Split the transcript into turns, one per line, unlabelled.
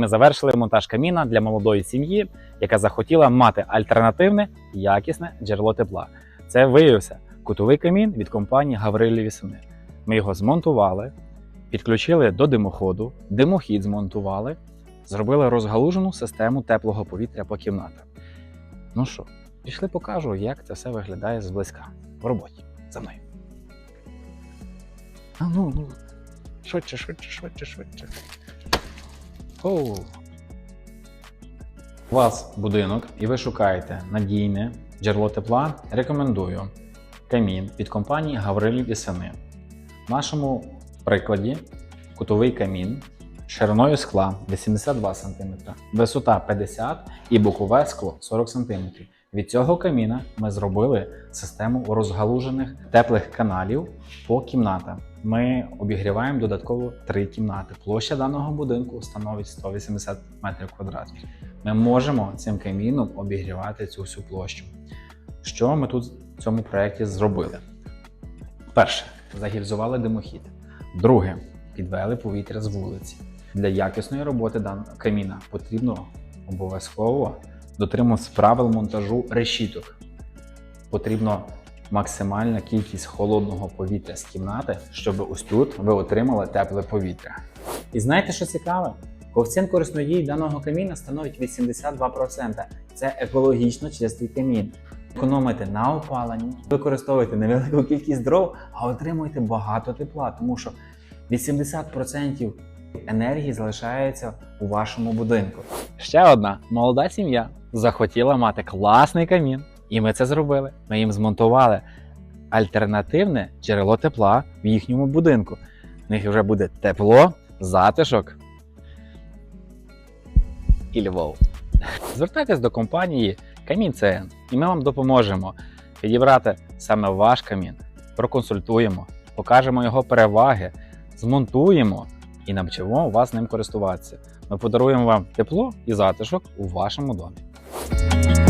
Ми завершили монтаж каміна для молодої сім'ї, яка захотіла мати альтернативне якісне джерело тепла. Це виявився кутовий камін від компанії Гаврилі Сини. Ми його змонтували, підключили до димоходу, димохід змонтували, зробили розгалужену систему теплого повітря по кімнатах. Ну що, пішли покажу, як це все виглядає зблизька в роботі. За мною. А ну, ну, швидше, швидше, швидше, швидше. Оу. У вас будинок і ви шукаєте надійне джерело тепла, рекомендую камін від компанії Гаврилів і Сини. В нашому прикладі кутовий камін шириною скла 82 см, висота 50 і бокове скло 40 см. Від цього каміна ми зробили систему розгалужених теплих каналів по кімнатам. Ми обігріваємо додатково три кімнати. Площа даного будинку становить 180 метрів квадратних. Ми можемо цим каміном обігрівати цю всю площу. Що ми тут в цьому проєкті зробили? Перше, загільзували димохід. Друге, підвели повітря з вулиці. Для якісної роботи каміна потрібно обов'язково дотримуватися правил монтажу решіток. Потрібно максимальна кількість холодного повітря з кімнати, щоб ось тут ви отримали тепле повітря. І знаєте, що цікаве? Коефіцієнт корисної даного каміна становить 82%. Це екологічно чистий камін. Економите на опаленні, використовуєте невелику кількість дров, а отримуєте багато тепла, тому що 80% енергії залишається у вашому будинку. Ще одна молода сім'я захотіла мати класний камін, і ми це зробили. Ми їм змонтували альтернативне джерело тепла в їхньому будинку. В них вже буде тепло, затишок і Львов. Звертайтесь до компанії Камін ЦН, і ми вам допоможемо підібрати саме ваш камін, проконсультуємо, покажемо його переваги, змонтуємо і навчимо вас ним користуватися. Ми подаруємо вам тепло і затишок у вашому домі. Bye.